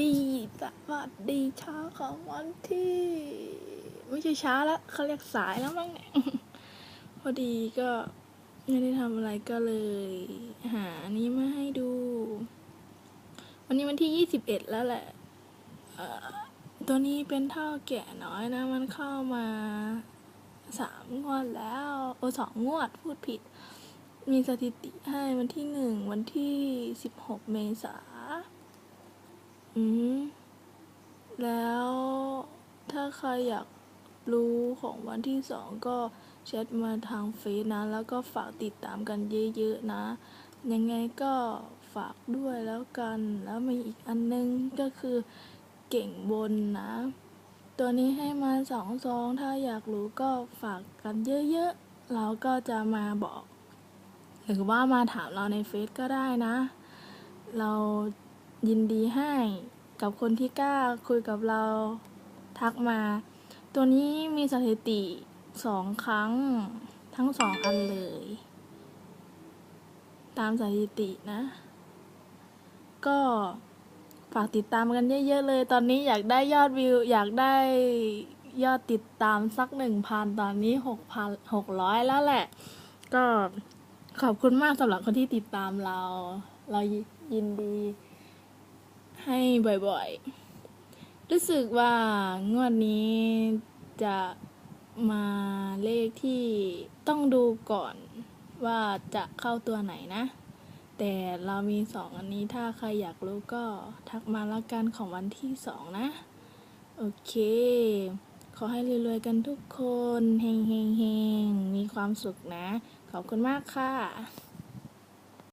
ดีสวัสดีเช้าของวันที่ ไม่ใช่เช้าแล้วเขาเรียกสายแล้วมั้งเนี่ยพอดีก็ไม่ได้ทำอะไรก็เลย หาอันนี้มาให้ดู วันนี้วันที่ยี่สิบเอ็ดแล้วแหละตัวนี้เป็นเท่าแก่น้อยนะ มันเข้ามาสามงวดแล้ว โอสองงวดพูดผิด มีสถิติให้วันที่หนึ่งวันที่สิบหกเมษา อืม แล้วถ้าใครอยากรู้ของวันที่สองก็แชทมาทางเฟซนะ แล้วก็ฝากติดตามกันเยอะๆนะ ยังไงก็ฝากด้วยแล้วกัน แล้วมีอีกอันนึงก็คือเก่งบนนะ ตัวนี้ให้มาสองซอง ถ้าอยากรู้ก็ฝากกันเยอะๆ เราก็จะมาบอก หรือว่ามาถามเราในเฟซก็ได้นะ เรา ยินดีให้กับคนที่กล้าคุยกับเราทักมา ตัวนี้มีสถิติสองครั้งทั้งสองอันเลย ตามสถิตินะ ก็ฝากติดตามกันเยอะๆเลย ตอนนี้อยากได้ยอดวิว อยากได้ยอดติดตามสักหนึ่งพันตอนนี้หกพันหกร้อยแล้วแหละ ก็ขอบคุณมากสำหรับคนที่ติดตามเรา เรายินดี ให้บ่อยๆ รู้สึกว่างวดนี้จะมาเลขที่ต้องดูก่อนว่าจะเข้าตัวไหนนะ แต่เรามีสองอันนี้ถ้าใครอยากรู้ก็ทักมาล้วกันของวันที่สองนะ โอเค ขอให้รวยๆกันทุกคน เฮงๆๆ มีความสุขนะ ขอบคุณมากค่ะ